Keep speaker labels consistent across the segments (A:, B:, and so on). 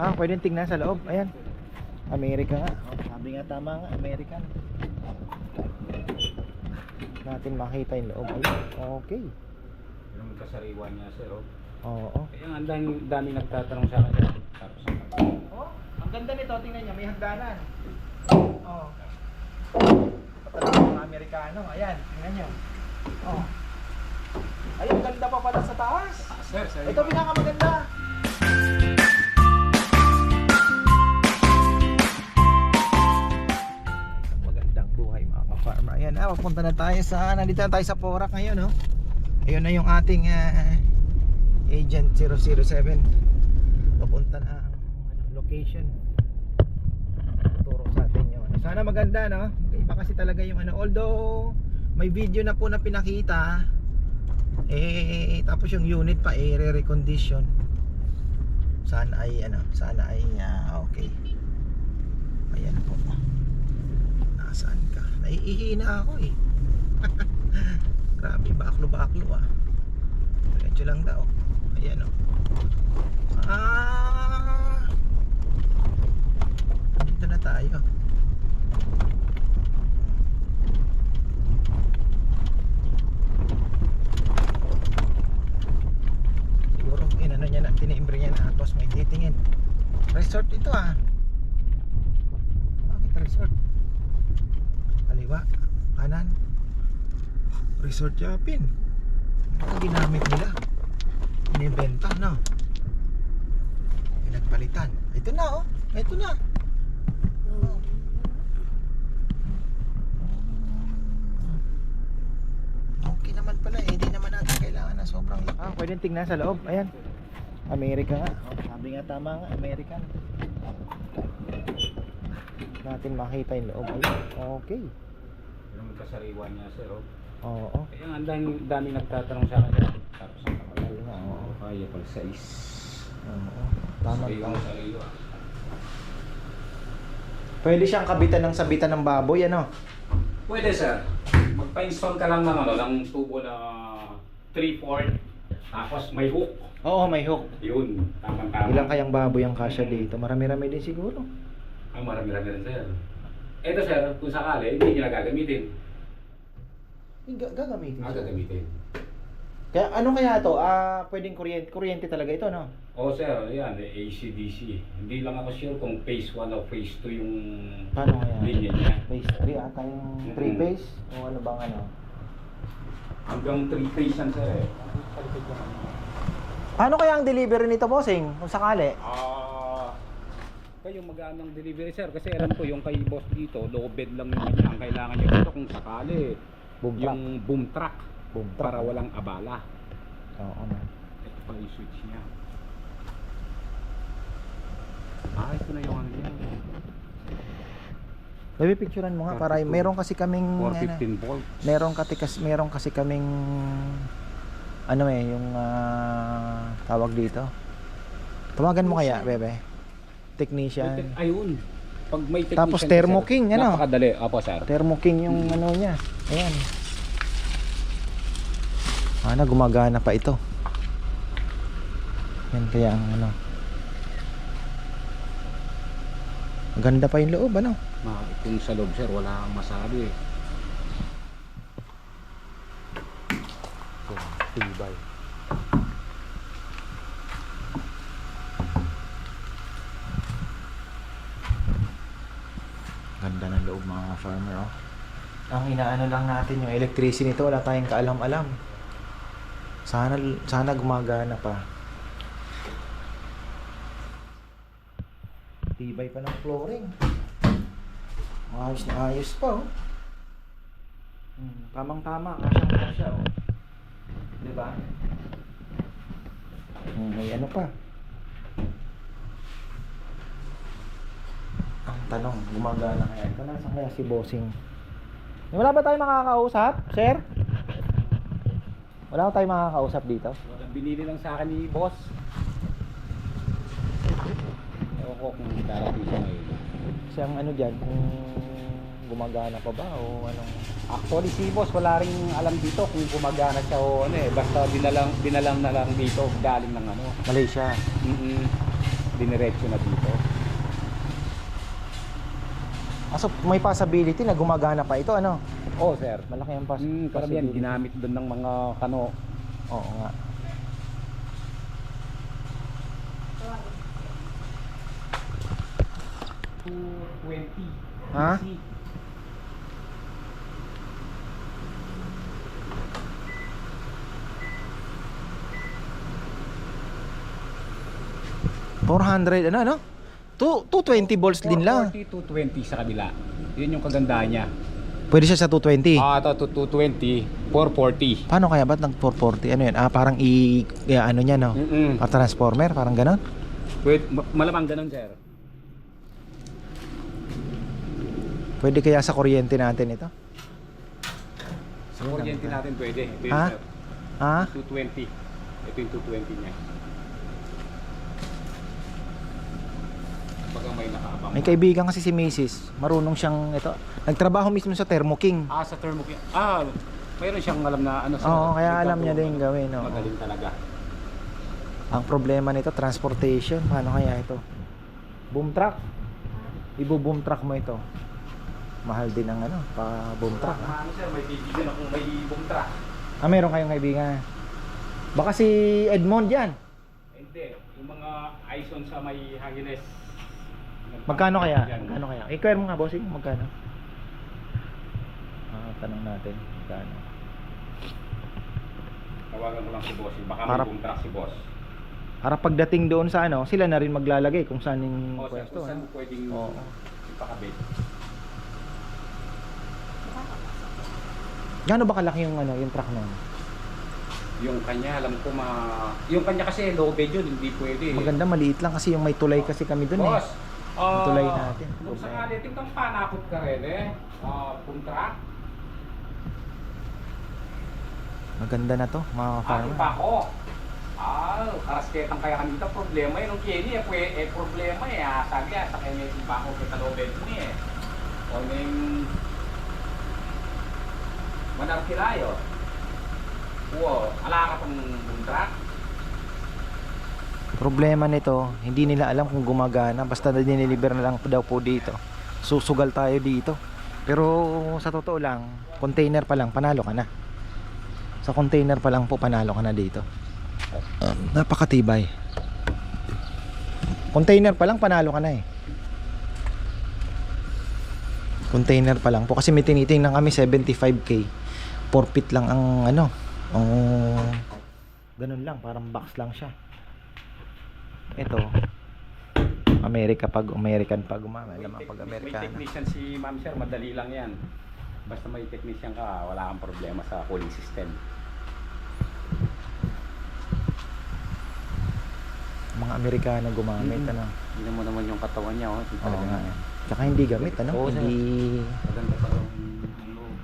A: Ah, pwedeng tingnan sa loob. Ayan. Amerika nga. Oh, sabi nga tama nga, American. Natin makita yung loob. Ayun. Okay.
B: Yung kasariwan niya, sir. Oh.
A: Oo.
B: Kaya nga, ang dami, dami nagtatanong sa akin. Tapos,
A: Oh, ang ganda nito. Tingnan niyo, may hagdanan. Oh. Talagang mga Amerikano. Ayan, tingnan niyo. Oh. Ayun, ganda pa pala sa taas.
B: sir, sir.
A: Ito pinakamaganda. Ayan, ah, papunta na tayo sa, nandito na tayo sa Porac ngayon, no? Ayun na yung ating ah, Agent 007. Papunta na ang ano, location. Turo sa atin yun. Sana maganda, no? Iba kasi talaga yung ano. Although, may video na po na pinakita, eh tapos yung unit pa eh re-recondition sana ay ano sana ay ah, okay ayan po nasaan ka naiihina ako eh. Grabe baklo baklo ah. Diretso lang daw. Ayan oh. Ah! Dito na tayo. Siguro inano niya na tiniimbre niya na tapos may titingin resort ito ah. Bakit resort resort shopping ano ginamit nila inibenta no pinagpalitan ito na oh ito na Oh. Okay naman pala eh, hindi naman natin kailangan na sobrang laki. Ah, pwedeng tingnan sa loob. Ayan. Amerika nga. Oh, sabi nga tama nga, American. Natin makita yung loob. Ayun. Okay.
B: Yung kasariwan niya, sir. Oh.
A: Oo.
B: Kaya nga, ang dami, dami nagtatanong sa akin. Tapos,
A: Ayun nga, oo.
B: oh, kaya pala sa is.
A: Oo. Tama
B: Sariwa,
A: tama.
B: sariwa.
A: Pwede siyang kabitan ng sabitan ng baboy, ano?
B: Pwede, sir. Magpa-install ka lang ng, ano, ng tubo na 3-4. Tapos may hook.
A: Oo, may hook.
B: Yun, tamang-tama.
A: Ilang kayang baboy ang kasya dito? Marami-rami din siguro.
B: Ang marami-rami rin, sir. Ito, sir, kung sakali, hindi nila gagamitin.
A: Ga- gagamitin.
B: Ah, gagamitin.
A: Kaya ano kaya to? Ah, pwedeng kuryente, kuryente talaga ito, no?
B: Oo, sir, yan, AC-DC. Hindi lang ako sure kung phase 1 o phase 2 yung
A: Paano kaya?
B: linya niya.
A: Phase 3 ata yung 3
B: Mm.
A: phase? O ano bang ano?
B: Hanggang 3 phase yan, sir. eh.
A: Paano kaya ang delivery nito, bossing? Kung sakali?
B: Ah, kayo mag-ano ng delivery, sir? Kasi alam ko yung kay boss dito, low bed lang yung kanya. Ang kailangan niya dito kung sakali.
A: Boom truck.
B: yung boom truck.
A: Boom truck.
B: Para walang abala.
A: Oo, man.
B: Ito pa yung switch niya. Ah, ito na yung ano niya.
A: Baby, picturean mo nga para
B: 42.
A: meron kasi kaming ano,
B: 415 volts.
A: meron kasi meron kasi kaming ano eh yung ah, tawag dito. Tawagan mo kaya, bebe. Technician.
B: Ayun. Pag may technician
A: Tapos Thermo King, ano?
B: Napakadali. Apo, sir.
A: Thermo King yung ano niya. Ayan. Ana gumagana pa ito. Yan kaya ang ano. Maganda pa yung loob ano.
B: Ma, kung sa loob, sir, wala kang masabi eh.
A: Tibay. Ganda ng loob mga farmer oh. Ang inaano lang natin yung electricity nito wala tayong kaalam-alam. Sana sana gumagana pa. Tibay pa ng flooring. Ayos na ayos pa oh. Hmm, tamang-tama, kasyang kasya oh. Di ba? Hmm, may ano pa? Ang tanong, gumagana kaya ito? Nasaan kaya si Bossing? Wala ba tayo makakausap, sir? Wala ba tayo makakausap dito?
B: Binili lang sa akin ni boss. Ewan ko kung darating siya ngayon.
A: Kasi ang ano dyan, kung gumagana pa ba o anong...
B: Actually si boss wala rin alam dito kung gumagana siya o ano eh. Basta dinalang, dinalang na lang dito galing ng ano.
A: Malaysia.
B: Mm-mm. diniretso na dito.
A: Aso may possibility na gumagana pa ito ano?
B: Oo, sir.
A: Malaki ang pas-
B: Hmm, karamihan
A: possibility.
B: ginamit doon ng mga kano.
A: Oo nga. Ha? $400 ano ano? Two- 220 volts din lang.
B: 440, 220 sa kabila. Yun yung kagandahan niya.
A: Pwede siya sa 220.
B: Ah, ito, 220, 440.
A: Paano kaya ba't nag 440? Ano yan? Ah, parang i eh, ano niya no?
B: Mm-mm.
A: Ah, transformer, parang ganon.
B: Ma- malamang ganun, sir.
A: Pwede kaya sa kuryente natin ito?
B: Sa kuryente natin pwede. Ito yun,
A: Ha?
B: sir.
A: Ha?
B: 220. Ito yung 220 niya. Baga may nakaabang.
A: May kaibigan kasi si Mrs. Marunong siyang ito. Nagtrabaho mismo sa Thermo King.
B: Ah, sa thermo Ah, mayroon siyang alam na ano. sir.
A: Oo, kaya alam niya din gawin. oo.
B: Magaling talaga.
A: Ang problema nito, transportation. Paano kaya ito? Boom truck. Ibo-boom truck mo ito. Mahal din ang ano, pa boom truck. ah.
B: Ano sir, may bibigyan akong may boom truck.
A: Ah, meron kayong kaibigan. Baka si Edmond yan.
B: Hindi, yung mga Ison sa may Hangiles.
A: Magkano kaya? Magkano kaya? I-query mo nga, bossing. Magkano? Ah, tanong natin. Magkano?
B: Tawagan ko lang si boss. Baka
A: Para-
B: may truck si boss.
A: Para pagdating doon sa ano, sila na rin maglalagay kung saan yung
B: O,
A: pwesto.
B: saan
A: ano?
B: mo pwedeng
A: Oo.
B: ipakabit.
A: Gaano ba kalaki yung ano, yung truck yun?
B: Yung kanya, alam ko ma... Yung kanya kasi low bed yun, hindi pwede.
A: Maganda, maliit lang kasi yung may tulay kasi kami doon eh.
B: Boss, ah,
A: tulay natin.
B: Kung sakali, tingnan panakot ka rin eh. Ah, boom truck.
A: Maganda na to, mga
B: Ating
A: farmer.
B: pa ako. Ah, karasketang kaya kami ito. Problema yun. Nung Kenny, eh, pwe- eh, problema eh. Ah, sabi ah, sa kanya yung bako kita low bed ni eh. O ning... Manarkilayo. Oo, ala ka pang truck.
A: Problema nito, hindi nila alam kung gumagana. Basta na diniliver na lang daw po dito. Susugal tayo dito. Pero sa totoo lang, container pa lang, panalo ka na. Sa container pa lang po, panalo ka na dito. Napakatibay. Container pa lang, panalo ka na eh. Container pa lang po. Kasi may tinitingnan kami 75k. 4 feet lang ang ano. Ang ganun lang, parang box lang siya. Ito, America pag American pag umama, naman pag
B: May
A: Amerikano.
B: technician si Ma'am Sir, madali lang yan. Basta may technician ka, wala kang problema sa cooling system.
A: Mga Amerikano gumamit
B: Mm.
A: ano.
B: Tingnan mo naman yung katawan niya, oh.
A: Oo nga. Tsaka hindi gamit ano,
B: Oo, sir.
A: hindi
B: Maganda pa yung yung loob.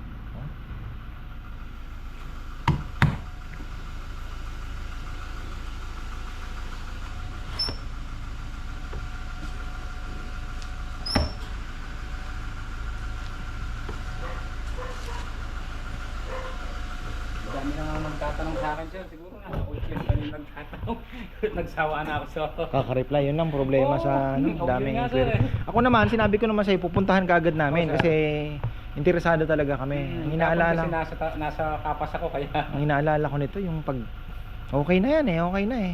B: Dami na nga magtatanong sa akin, sir. Siguro nga, ako yung kanina nagtatanong. Nagsawa na ako sa...
A: kaka-reply. Yun lang problema
B: Oo,
A: sa ano,
B: okay
A: daming
B: nga,
A: inquiry. Ako naman, sinabi ko naman sa'yo, pupuntahan kaagad namin
B: Oo, sir.
A: kasi interesado talaga kami.
B: Hmm,
A: Ang inaalala,
B: Kasi nasa, ta- nasa kapas ako, kaya...
A: ang inaalala ko nito yung pag okay na yan eh, okay na eh.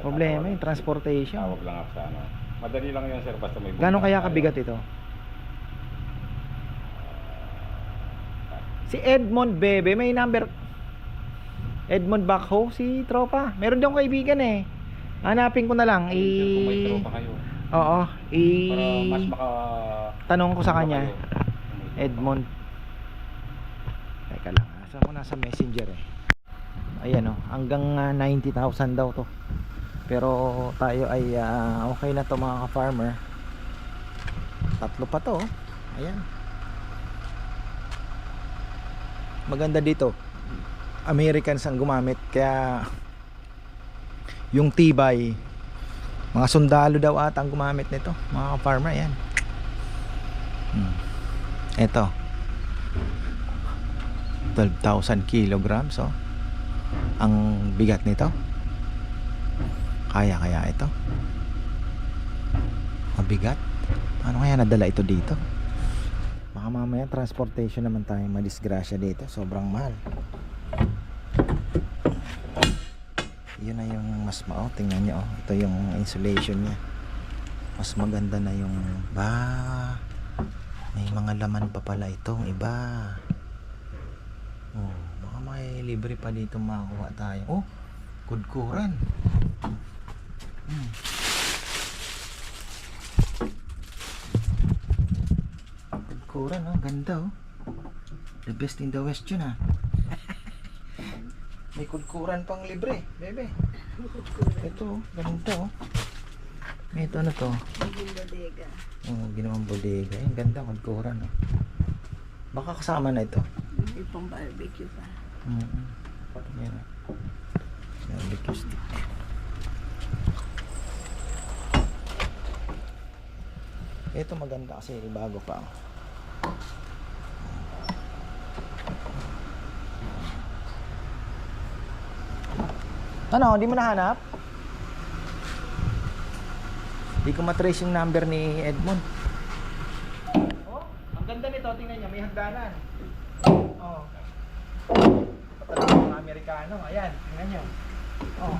A: Problema yung transportation.
B: Tawag lang ako sa ano. Madali lang yun, sir, basta may...
A: Gano'n kaya kabigat ito? Si Edmond Bebe, may number Edmond Backho, si tropa. Meron din akong kaibigan eh. Hanapin ko na lang.
B: Ayun, sir, kung may
A: I
B: tropa kayo.
A: Oo, i
B: Para mas maka...
A: tanong ko sa kanya. Edmond. Teka lang, nasa mo nasa messenger eh. Ayan oh, hanggang ah, 90,000 daw to. Pero tayo ay ah, okay na to mga ka-farmer. Tatlo pa to. oh. Ayan. Maganda dito. Americans ang gumamit kaya yung tibay mga sundalo daw ata ang gumamit nito mga ka-farmer ayan hmm. Ito. 12,000 kilograms oh. Ang bigat nito. Kaya kaya ito. Mabigat. Ano kaya nadala ito dito? Baka mamaya transportation naman tayo madisgrasya dito. Sobrang mahal. Yun mas mao. Tingnan nyo. Oh. Ito yung insulation niya. Mas maganda na yung ba. May mga laman pa pala itong iba. Oh, baka may libre pa dito makakuha tayo. Oh, kudkuran. Hmm. Kudkuran, oh. Ganda, oh. The best in the west yun, ah. May kudkuran pang libre, bebe. Ito. Ganda, oh. May ito, ano to?
C: Maging bodega.
A: Oh, ginawang bodega. Ang ganda, kudkuran, oh. Baka kasama na ito.
C: May pang barbecue pa.
A: Mm. Yan. Barbecue stick. Ito maganda kasi bago pa. Ano, di mo nahanap? Di ko matrace yung number ni Edmond. Oh, ang ganda nito, tingnan niyo, may hagdanan. Oh. Talaga mga Amerikano. Ayan, tingnan nyo. Oh.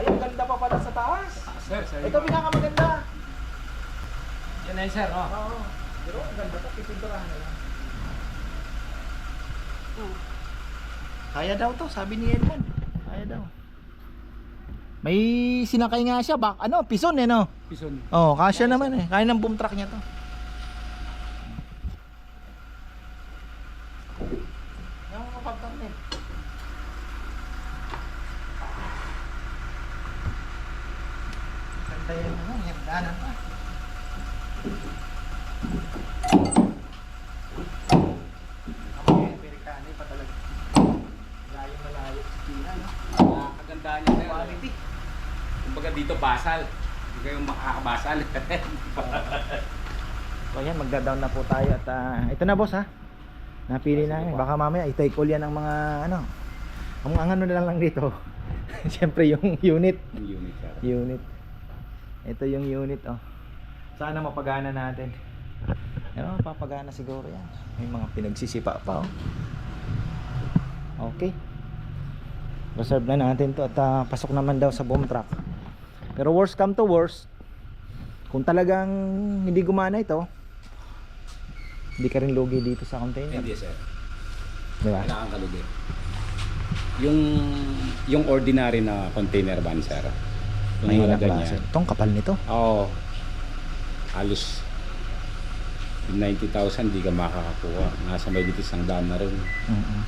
A: Ayun, ganda pa pala sa taas.
B: Sir, sir.
A: Ito pinakamaganda.
B: Yan na yun, sir. Oh.
A: Oo. Pero ang ganda pa, pipinturahan na lang.
C: Oh.
A: Kaya daw to, sabi ni Edmond. May sinakay nga siya, bak ano, pison eh no.
B: Pison.
A: Oh, kasya naman eh. Kaya ng boom truck niya to. Yung kapagtanit. Ganda yung ano, yung hagdanan pa. Ako yung Amerikano pa talaga. Layo malayo sa China, no?
B: Ah, kagandaan niya, sir.
A: Quality.
B: Kumbaga dito basal. Hindi kayong makakabasal.
A: So yan, magda-down na po tayo at ah, ito na boss ha. Napili na Baka mamaya i-take all yan ng mga ano. Ang ang ano na lang dito. Siyempre yung unit.
B: Yung unit, sir.
A: Unit. Ito yung unit oh. Sana mapagana natin. Ano, papagana siguro yan. May mga pinagsisipa pa oh. Okay. Reserve na natin to at ah, pasok naman daw sa boom truck. Pero worst come to worst, kung talagang hindi gumana ito, hindi ka rin lugi dito sa container.
B: Hindi, sir.
A: Di ba?
B: Kailangan kalugi. Yung yung ordinary na container van, sir. Yung
A: Mahina
B: mga
A: klase. Itong kapal nito.
B: Oo. halos 90,000 di ka makakakuha. Nasa may bitis ang daan na rin.
A: Mm-mm.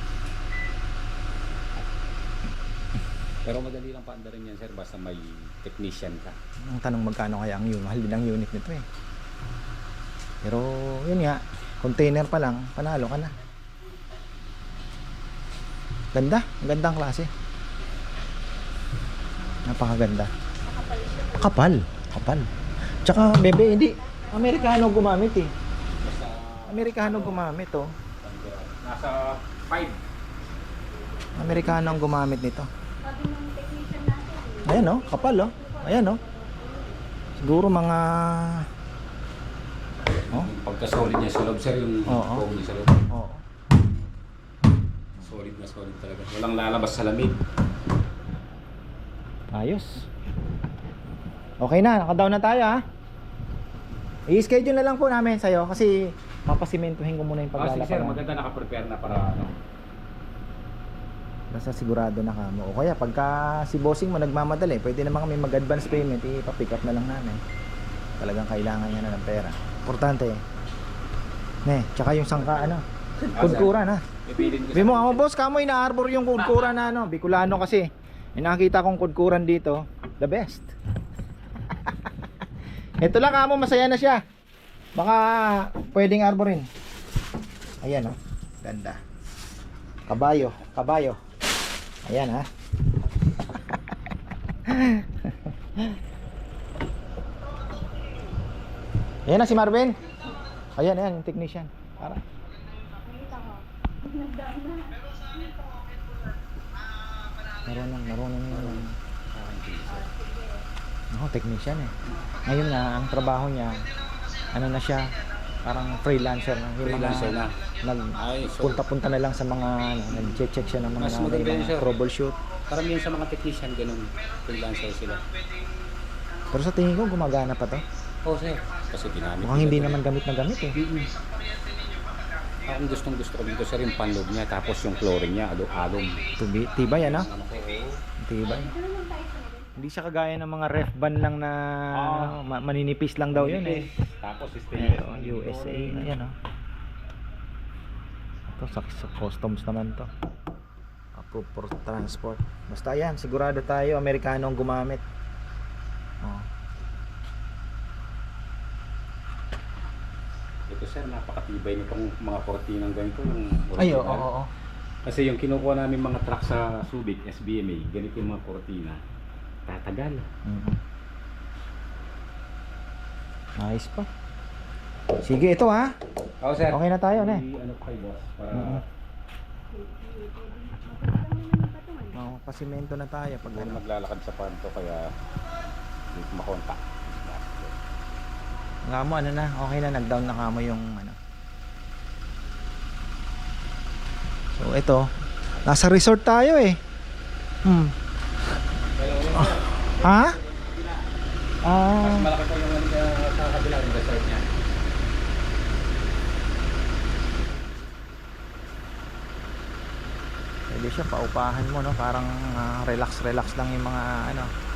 B: Pero madali lang paandarin yan, sir, basta may technician ka.
A: Ang tanong magkano kaya ang unit? Mahal din ang unit nito eh. Pero yun nga, container pa lang, panalo ka na. Ganda, ang gandang klase. Napakaganda. Kapal, kapal. Tsaka bebe, hindi. Amerikano gumamit eh. Amerikano gumamit oh.
B: nasa 5.
A: Amerikano ang gumamit nito.
C: Sabi ng technician natin,
A: Ayan oh, kapal oh. Ayan oh. Siguro mga Oh,
B: Pagka-solid niya sa loob, sir, yung
A: Oo.
B: foam niya sa loob.
A: oo.
B: Solid na solid talaga. Walang lalabas sa lamig.
A: Ayos. Okay na, naka-down na tayo ha. I-schedule na lang po namin sa'yo kasi papasimentuhin ko muna yung
B: Ah, sige, sir,
A: paglalaparan.
B: maganda naka-prepare na para ano.
A: Basta sigurado na kamo. O kaya pagka si bossing mo nagmamadali, pwede naman kami mag-advance payment, ipapick up na lang namin. Talagang kailangan niya na ng pera. Importante. Ne, tsaka yung sangka ano,
B: Ah,
A: kudkuran ha.
B: Pipilin ko
A: Sabi mo, ako boss, kamoy na-arbor yung kudkuran na ano, Bicolano kasi. May nakita kong kudkuran dito, the best. Ito lang kamo, masaya na siya. Baka pwedeng arborin. Ayan oh, ganda. Kabayo, kabayo. Ayan ha. Ayan na si Marvin. Ayan, ayan, yung technician. Para. Marunong, marunong yun. Oh, technician eh. Ngayon nga, ang trabaho niya, ano na siya, parang freelancer na. Yung
B: Freelancer na.
A: Nag,
B: Ay, so,
A: punta-punta na lang sa mga, ano, nag-check siya ng mga,
B: Mas
A: mga,
B: maganda yun,
A: mga
B: sir.
A: troubleshoot.
B: karamihan sa mga technician ganun, freelancer sila.
A: Pero sa tingin ko, gumagana pa to.
B: Oo, sir. Kasi ginamit.
A: Mukhang hindi naman gamit na gamit eh.
B: Ang gustong gusto ko dito sir yung panloob niya tapos yung flooring niya alo alum.
A: Tubi, tibay ano?
B: Ano ko, oo.
A: Tibay. Hindi siya kagaya ng mga ref ban lang na
B: Ah.
A: ma- maninipis lang daw yun eh.
B: Tapos stainless.
A: Ayan, USA. Ayan oh. Ito sa, sa customs naman to. Approved for transport. Basta yan, sigurado tayo Amerikano ang gumamit. Oh.
B: Ito sir, napakatibay nitong mga kortinang ganito. Yung
A: Ay, oo, oo, oo.
B: Kasi yung kinukuha namin mga truck sa Subic, SBMA, ganito yung mga kortina. Tatagal.
A: Mhm. Nice pa. Sige, ito ha.
B: Oo sir.
A: Okay na tayo, ne?
B: I- Ano pa kayo boss? Para
A: Mhm. Oh, pasimento na tayo pag
B: Pag
A: ano.
B: maglalakad sa panto kaya hindi ko makontak.
A: Nga mo, ano na, okay na, nag-down na ka mo yung ano. So, ito, nasa resort tayo eh. Hmm. Ha? Ah,
B: Malaki pa yung uh, sa kabila ng resort niya.
A: pwede siya, paupahan mo, no? Parang ah, relax-relax lang yung mga ano.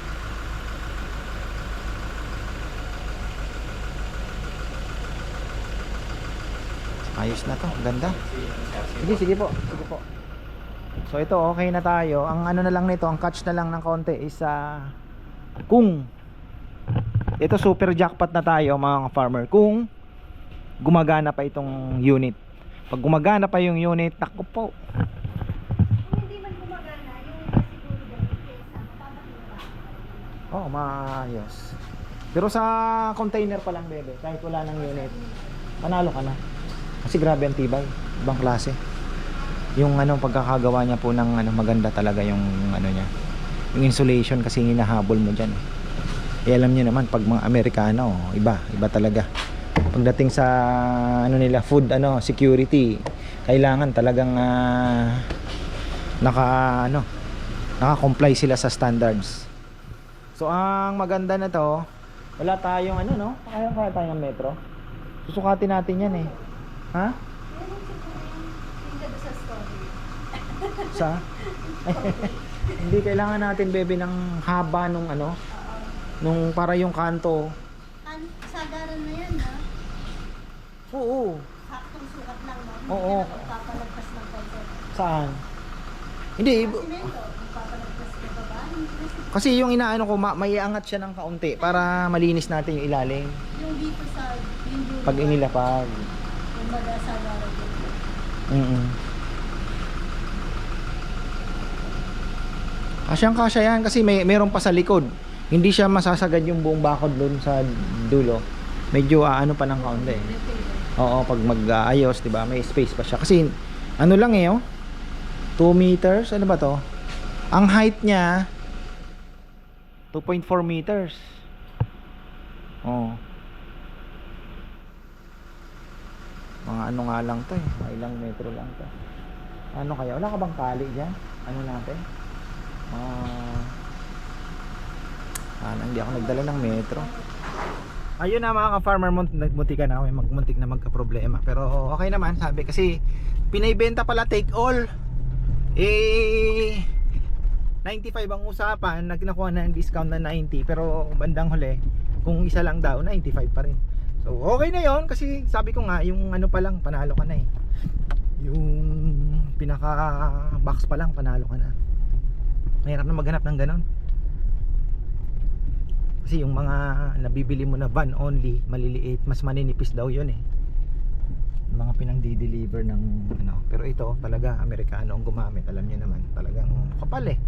A: Ayos na to, ganda. Sige, sige po. Sige po. So ito okay na tayo. Ang ano na lang nito, ang catch na lang ng konti is ah, kung ito super jackpot na tayo mga farmer kung gumagana pa itong unit. Pag gumagana pa yung unit, takbo po.
C: Kung hindi man gumagana, yung siguro ganito kesa, mapapakita.
A: Oh, maayos. Pero sa container pa lang, bebe, kahit wala ng unit, panalo ka na. Kasi grabe ang tibay, ibang klase. Yung ano pagkakagawa niya po ng ano maganda talaga yung ano niya. Yung insulation kasi hinahabol mo diyan. Eh alam niyo naman pag mga Amerikano, iba, iba talaga. Pagdating sa ano nila food ano security, kailangan talagang ah, naka ano naka-comply sila sa standards. So ang maganda na to, wala tayong ano no? Kaya kaya tayong metro. Susukatin natin 'yan eh. Ha?
C: Sa?
A: Hindi kailangan natin bebe ng haba nung ano, nung para yung kanto.
C: An sagaran na yan, ha?
A: Oo.
C: Saktong sukat lang, no?
A: Oo.
C: Magpapalagpas ng konti.
A: Saan? Hindi,
C: kasi
A: yung inaano ko, ma- may angat siya ng kaunti para malinis natin yung ilalim.
C: yung dito sa yung.
A: Pag inilapag.
C: Yung baga sagaran dito.
A: Mm Kasyang kasya yan kasi may meron pa sa likod. Hindi siya masasagad yung buong bakod doon sa dulo. Medyo ah, ano pa ng kaunti. Oo, pag mag-aayos, 'di ba? May space pa siya kasi ano lang eh, oh. 2 meters, ano ba 'to? Ang height niya 2.4 meters. Oh. Mga ano nga lang 'to eh. Mga ilang metro lang 'to. Ano kaya? Wala ka bang tali diyan? Ano natin? Ah. Ah, hindi ako nagdala ng metro. Ayun na mga ka-farmer, muntik na ako, magmuntik na magka-problema. Pero okay naman, sabi kasi pinaibenta pala take all. Eh 95 ang usapan, nagnakuha na ng discount na 90 pero bandang huli kung isa lang daw 95 pa rin. So okay na 'yon kasi sabi ko nga yung ano pa lang panalo ka na eh. Yung pinaka box pa lang panalo ka na. Mahirap na maghanap ng ganon. Kasi yung mga nabibili mo na van only, maliliit, mas maninipis daw yun eh. Yung mga pinang-deliver ng ano. Pero ito talaga, Amerikano ang gumamit. Alam niyo naman, talagang kapal eh.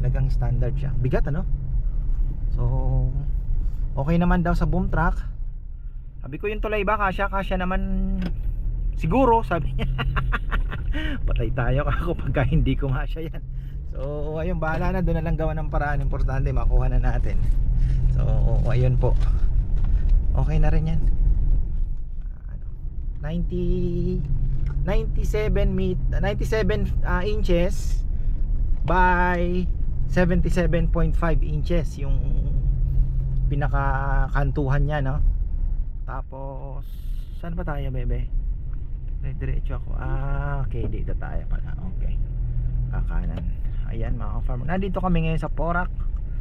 A: Talagang standard siya. Bigat ano? So, okay naman daw sa boom truck. Sabi ko yung tulay ba, kasya, kasya naman siguro, sabi niya. Patay tayo ako pagka hindi ko kasya yan. So, ayun, bahala na. Doon na lang gawa ng paraan. Importante, makuha na natin. So, ayun po. Okay na rin yan. Ano, 90 97 meet 97 ah, inches by 77.5 inches yung pinakakantuhan niya no tapos saan pa tayo bebe Dire- diretso ako ah okay dito tayo pala okay kakanan ayan mga farmer nandito kami ngayon sa Porac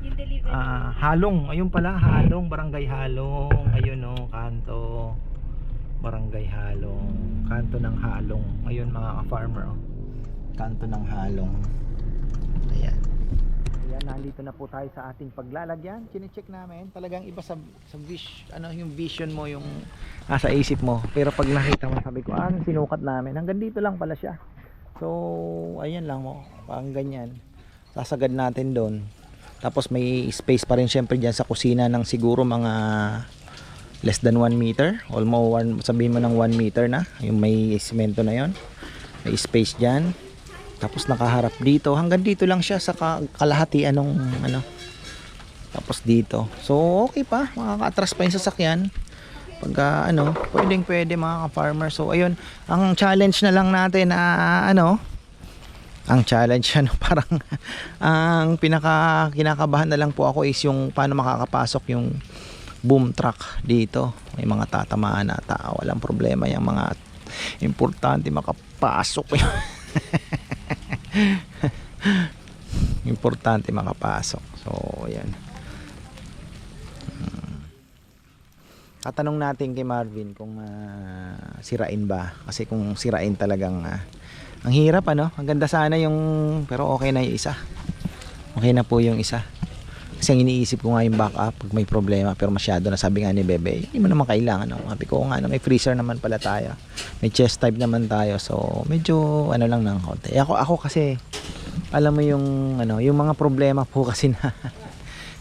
C: Yung delivery.
A: Ah, Halong, ayun pala, Halong, Barangay Halong. Ayun oh, kanto. Barangay Halong, kanto ng Halong. Ayun mga ka-farmer oh. Kanto ng Halong. Ayan. Nandito na po tayo sa ating paglalagyan. Chine-check namin, talagang iba sa sa vis, ano yung vision mo yung nasa isip mo. Pero pag nakita mo, sabi ko, ah, sinukat namin. Hanggang dito lang pala siya. So, ayan lang mo, pang ganyan. Sasagad natin doon. Tapos may space pa rin syempre dyan sa kusina ng siguro mga less than 1 meter. Almost one, sabihin mo ng 1 meter na. Yung may semento na yon May space dyan. Tapos nakaharap dito. Hanggang dito lang siya sa ka- kalahatian ng ano. Tapos dito. So okay pa. Makaka-atras pa yung sasakyan. Pagka ano, pwedeng pwede mga ka-farmer. So ayun, ang challenge na lang natin na ano, ang challenge ano parang ang pinaka kinakabahan na lang po ako is yung paano makakapasok yung boom truck dito may mga tatamaan na tao walang problema yung mga importante makapasok importante makapasok so yan Hmm. Tatanong natin kay Marvin kung ah, sirain ba kasi kung sirain talagang ah, ang hirap ano, ang ganda sana yung pero okay na yung isa. Okay na po yung isa. Kasi ang iniisip ko nga yung backup pag may problema pero masyado na sabi nga ni Bebe, hindi mo naman kailangan. No? Sabi ko nga, no, may freezer naman pala tayo. May chest type naman tayo. So, medyo ano lang ng konti. Eh, Ako, ako kasi, alam mo yung, ano, yung mga problema po kasi na,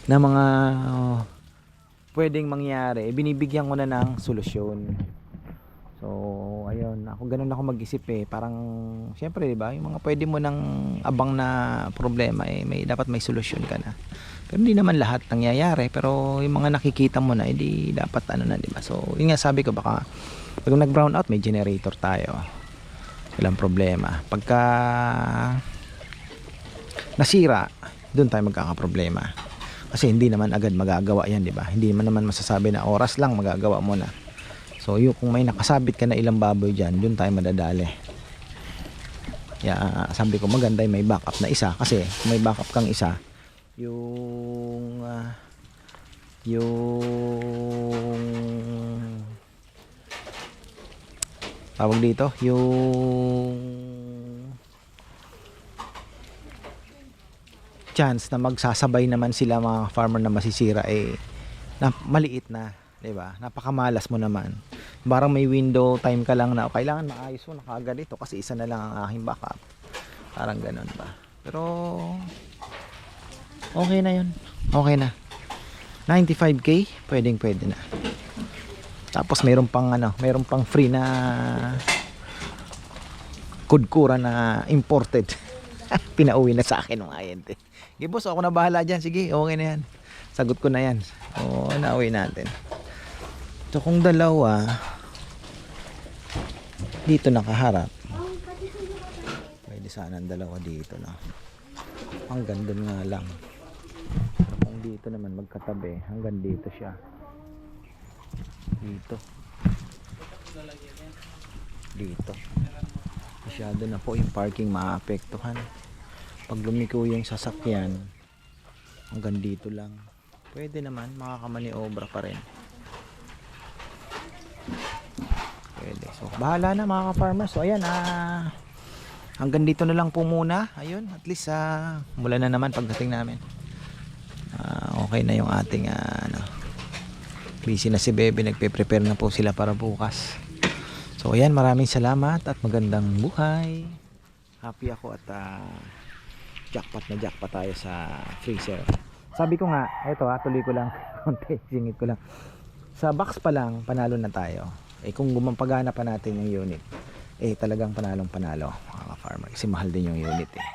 A: na mga oh, pwedeng mangyari, eh, binibigyan ko na ng solusyon. So, ayun, ako ganun ako mag-isip eh. Parang syempre, 'di ba? Yung mga pwede mo nang abang na problema eh, may dapat may solusyon ka na. Pero hindi naman lahat nangyayari, pero yung mga nakikita mo na, edi dapat ano na, 'di ba? So, yun nga sabi ko baka pag nag-brown out, may generator tayo. Walang problema. Pagka nasira, doon tayo magkakaproblema. Kasi hindi naman agad magagawa 'yan, 'di ba? Hindi man naman masasabi na oras lang magagawa mo na. So yung kung may nakasabit ka na ilang baboy dyan, dun tayo madadali. Kaya sabi ko maganda may backup na isa kasi kung may backup kang isa, yung ah, yung tawag dito, yung chance na magsasabay naman sila mga farmer na masisira eh na maliit na 'di ba? Napakamalas mo naman. Parang may window time ka lang na "Oh, kailangan maayos mo na kaagad ito kasi isa na lang ang aking backup. Parang ganun ba. Pero okay na 'yun. Okay na. 95k, pwedeng pwede na. Tapos mayroon pang ano, mayroon pang free na kudkura na imported. Pinauwi na sa akin ng ayente. Sige boss, ako na bahala dyan. Sige, okay na yan. Sagot ko na yan. Oo, nauwi natin. So kung dalawa dito nakaharap. Pwede sana ang dalawa dito na hanggang doon nga lang. Pero kung dito naman magkatabi hanggang dito siya. Dito. Dito. Masyado na po yung parking maapektuhan. Pag lumiko yung sasakyan hanggang dito lang. Pwede naman makakamaniobra pa rin Pwede. So, bahala na mga ka-farmers. So, ayan, ah, hanggang dito na lang po muna. Ayun, at least, ah, mula na naman pagdating namin. Ah, okay na yung ating, ah, ano, busy na si Bebe. Nagpe-prepare na po sila para bukas. So, ayan, maraming salamat at magandang buhay. Happy ako at, ah, jackpot na jackpot tayo sa freezer. Sabi ko nga, eto ha, tuloy ko lang, konti, singit ko lang. Sa box pa lang, panalo na tayo. Eh kung gumampagana pa natin yung unit, eh talagang panalong panalo mga farmer kasi mahal din yung unit eh.